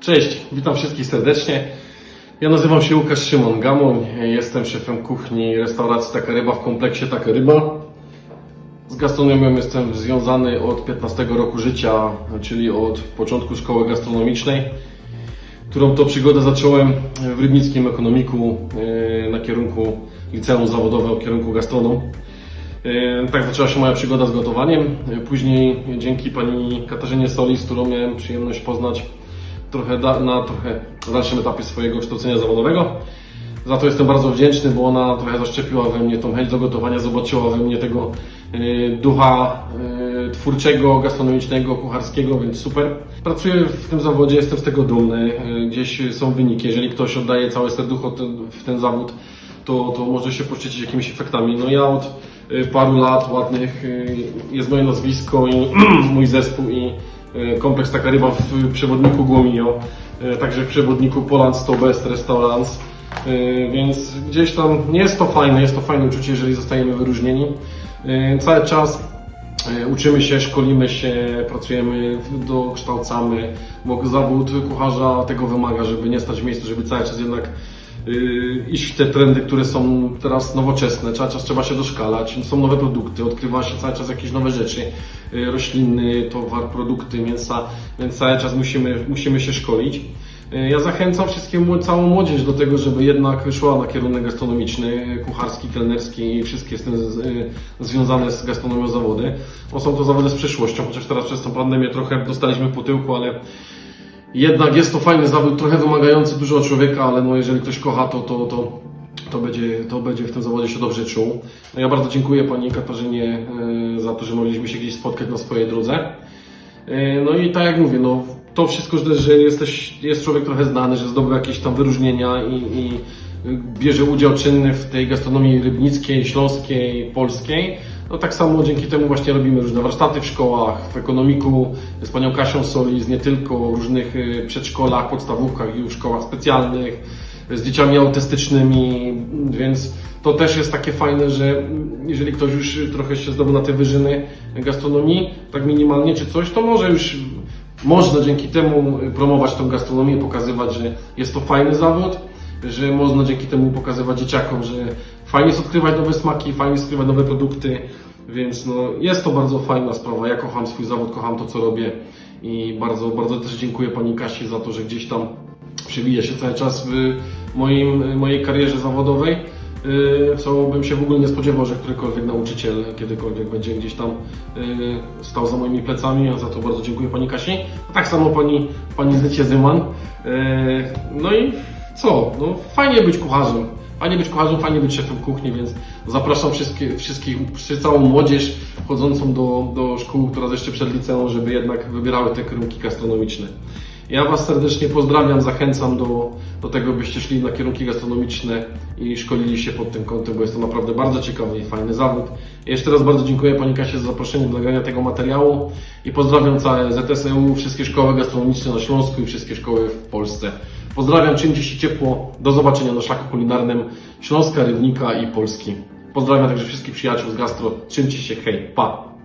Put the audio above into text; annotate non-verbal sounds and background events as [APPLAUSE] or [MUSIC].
Cześć, witam wszystkich serdecznie. Ja nazywam się Łukasz Szymon Gamoń, jestem szefem kuchni restauracji Taka Ryba w kompleksie Taka Ryba. Z gastronomią jestem związany od 15 roku życia, czyli od początku szkoły gastronomicznej, którą to przygodę zacząłem w Rybnickim Ekonomiku e, na kierunku liceum zawodowe o kierunku gastronom. E, Tak zaczęła się moja przygoda z gotowaniem. E, Później dzięki pani Katarzynie Solis, którą miałem przyjemność poznać trochę da, na trochę dalszym etapie swojego kształcenia zawodowego. Za to jestem bardzo wdzięczny, bo ona trochę zaszczepiła we mnie tą chęć do gotowania, zobaczyła we mnie tego e, ducha e, twórczego, gastronomicznego, kucharskiego, więc super. Pracuję w tym zawodzie, jestem z tego dumny. E, Gdzieś są wyniki. Jeżeli ktoś oddaje całe serducho ten, w ten zawód, to, to może się poszczycić jakimiś efektami. No ja od y, paru lat ładnych y, jest moje nazwisko i [CLEARS THROAT] mój zespół i y, kompleks Taka Ryba w przewodniku Głomio, y, także w przewodniku Poland to Best Restaurants, Y, więc gdzieś tam nie jest to fajne, jest to fajne uczucie, jeżeli zostajemy wyróżnieni. Cały czas E, Uczymy się, szkolimy się, pracujemy, dokształcamy, bo zawód kucharza tego wymaga, żeby nie stać w miejscu, żeby cały czas jednak iść w te trendy, które są teraz nowoczesne, cały czas trzeba się doszkalać, są nowe produkty, odkrywa się cały czas jakieś nowe rzeczy, yy, rośliny, towar, produkty, mięsa, więc cały czas musimy, musimy się szkolić. Yy, Ja zachęcam wszystkie, mło- całą młodzież do tego, żeby jednak szła na kierunek gastronomiczny, kucharski, kelnerski i wszystkie z tym z, związane z gastronomią zawody. Bo są to zawody z przyszłością, chociaż teraz przez tą pandemię trochę dostaliśmy po tyłku, ale jednak jest to fajny zawód, trochę wymagający dużo człowieka, ale no jeżeli ktoś kocha, to, to, to, to, będzie, to będzie w tym zawodzie się dobrze czuł. No ja bardzo dziękuję Pani Katarzynie y, za to, że mogliśmy się gdzieś spotkać na swojej drodze. E, No i tak jak mówię, no to wszystko, że jesteś, jest człowiek trochę znany, że zdobył jakieś tam wyróżnienia i, i bierze udział czynny w tej gastronomii rybnickiej, śląskiej, polskiej. No tak samo dzięki temu właśnie robimy różne warsztaty w szkołach, w ekonomiku z panią Kasią Solis, nie tylko różnych y, przedszkolach, podstawówkach i szkołach specjalnych, z dzieciami autystycznymi, więc to też jest takie fajne, że jeżeli ktoś już trochę się zdobył na te wyżyny gastronomii, tak minimalnie czy coś, to może już można dzięki temu promować tą gastronomię, pokazywać, że jest to fajny zawód, że można dzięki temu pokazywać dzieciakom, że fajnie jest odkrywać nowe smaki, fajnie jest odkrywać nowe produkty, więc no, jest to bardzo fajna sprawa. Ja kocham swój zawód, kocham to, co robię i bardzo, bardzo też dziękuję Pani Kasi za to, że gdzieś tam przewija się cały czas w moim, mojej karierze zawodowej, yy, co bym się w ogóle nie spodziewał, że którykolwiek nauczyciel kiedykolwiek będzie gdzieś tam yy, stał za moimi plecami, a za to bardzo dziękuję Pani Kasi. A tak samo Pani, pani Zycie Zyman. Yy, No i co? No, fajnie być kucharzem. Fajnie być kucharzem, fajnie być szefem kuchni, więc zapraszam wszystkich, wszystkich przy całą młodzież wchodzącą do, do szkół, która jeszcze przed liceum, żeby jednak wybierały te kierunki gastronomiczne. Ja Was serdecznie pozdrawiam, zachęcam do, do tego, byście szli na kierunki gastronomiczne i szkolili się pod tym kątem, bo jest to naprawdę bardzo ciekawy i fajny zawód. Jeszcze raz bardzo dziękuję Pani Kasie za zaproszenie do nagrania tego materiału i pozdrawiam całe ZSEU, wszystkie szkoły gastronomiczne na Śląsku i wszystkie szkoły w Polsce. Pozdrawiam, czymcie się ciepło, do zobaczenia na szlaku kulinarnym Śląska, Rybnika i Polski. Pozdrawiam także wszystkich przyjaciół z gastro, trzymcie się, hej, pa!